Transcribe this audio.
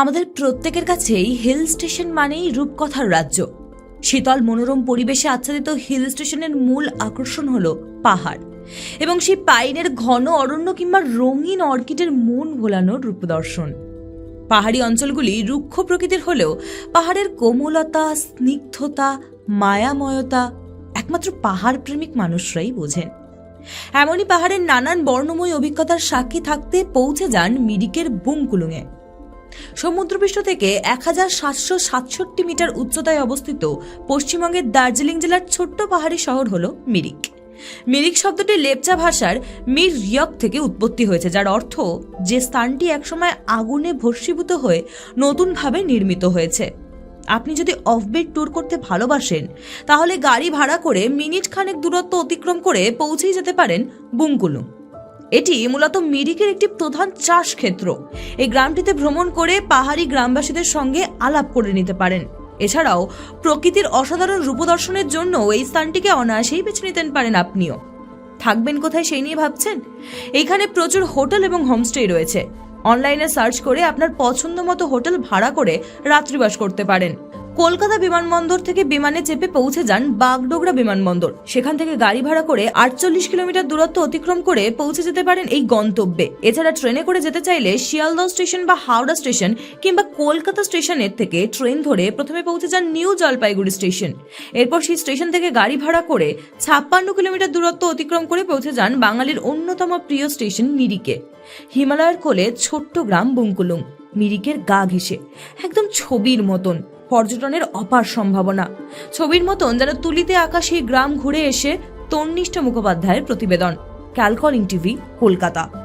আমাদের প্রত্যেকের কাছেই হিল স্টেশন মানেই রূপকথার রাজ্য। শীতল মনোরম পরিবেশে আচ্ছাদিত হিল স্টেশনের মূল আকর্ষণ হল পাহাড় এবং সেই পাইনের ঘন অরণ্য কিংবা রঙিন অর্কিডের মন ভোলানো রূপদর্শন। পাহাড়ি অঞ্চলগুলি রুক্ষ প্রকৃতির হলেও পাহাড়ের কোমলতা, স্নিগ্ধতা, মায়াময়তা একমাত্র পাহাড় প্রেমিক মানুষরাই বোঝেন। এমনই পাহাড়ের নানান বর্ণময় অভিজ্ঞতার সাক্ষী থাকতে পৌঁছে যান মিরিকের বুংকুলুঙে সমুদ্রপৃষ্ঠ থেকে এক হাজার সাতশো সাতষট্টি মিটার উচ্চতায় অবস্থিত পশ্চিমবঙ্গের দার্জিলিং জেলার ছোট্ট পাহাড়ি শহর হল মিরিক। মিরিক শব্দটি লেপচা ভাষার মির রিয়ক থেকে উৎপত্তি হয়েছে, যার অর্থ যে স্থানটি একসময় আগুনে ভস্মীভূত হয়ে নতুনভাবে নির্মিত হয়েছে। আপনি যদি অফবেট ট্যুর করতে ভালোবাসেন, তাহলে গাড়ি ভাড়া করে মিনিট খানেক দূরত্ব অতিক্রম করে পৌঁছেই যেতে পারেন বুংকুলুং এটি মূলত মিরিকের একটি প্রধান চাষ ক্ষেত্র। এই গ্রামটিতে ভ্রমণ করে পাহাড়ি গ্রামবাসীদের সঙ্গে আলাপ করে নিতে পারেন। এছাড়াও প্রকৃতির অসাধারণ রূপদর্শনের জন্য এই স্থানটিকে অনায়াসেই বেছে নিতে পারেন আপনিও। থাকবেন কোথায় সেই নিয়ে ভাবছেন? এখানে প্রচুর হোটেল এবং হোমস্টে রয়েছে। অনলাইনে সার্চ করে আপনার পছন্দ মতো হোটেল ভাড়া করে রাত্রিবাস করতে পারেন। কলকাতা বিমানবন্দর থেকে বিমানে চেপে পৌঁছে যান বাগডোগরা বিমানবন্দর। সেখান থেকে গাড়ি ভাড়া করে আটচল্লিশ কিলোমিটার দূরত্ব অতিক্রম করে পৌঁছে যেতে পারেন এই গন্তব্যে। এছাড়া ট্রেনে করে যেতে চাইলে শিয়ালদহ স্টেশন বা হাওড়া স্টেশন কিংবা কলকাতা স্টেশনের থেকে ট্রেন ধরে প্রথমে পৌঁছে যান নিউ জলপাইগুড়ি স্টেশন। এরপর সেই স্টেশন থেকে গাড়ি ভাড়া করে ছাপ্পান্ন কিলোমিটার দূরত্ব অতিক্রম করে পৌঁছে যান বাঙালির অন্যতম প্রিয় স্টেশন মিরিকে। হিমালয়ের কোলে ছোট্ট গ্রাম বুঙ্কুলুং। মিরিকের গা ঘেঁষে। একদম ছবির মতন। পর্যটনের অপার সম্ভাবনা। ছবির মতন যারা তুলিতে আঁকা সেই গ্রাম ঘুরে এসে তন্নিষ্ঠ মুখোপাধ্যায়ের প্রতিবেদন। ক্যালকলিং টিভি, কলকাতা।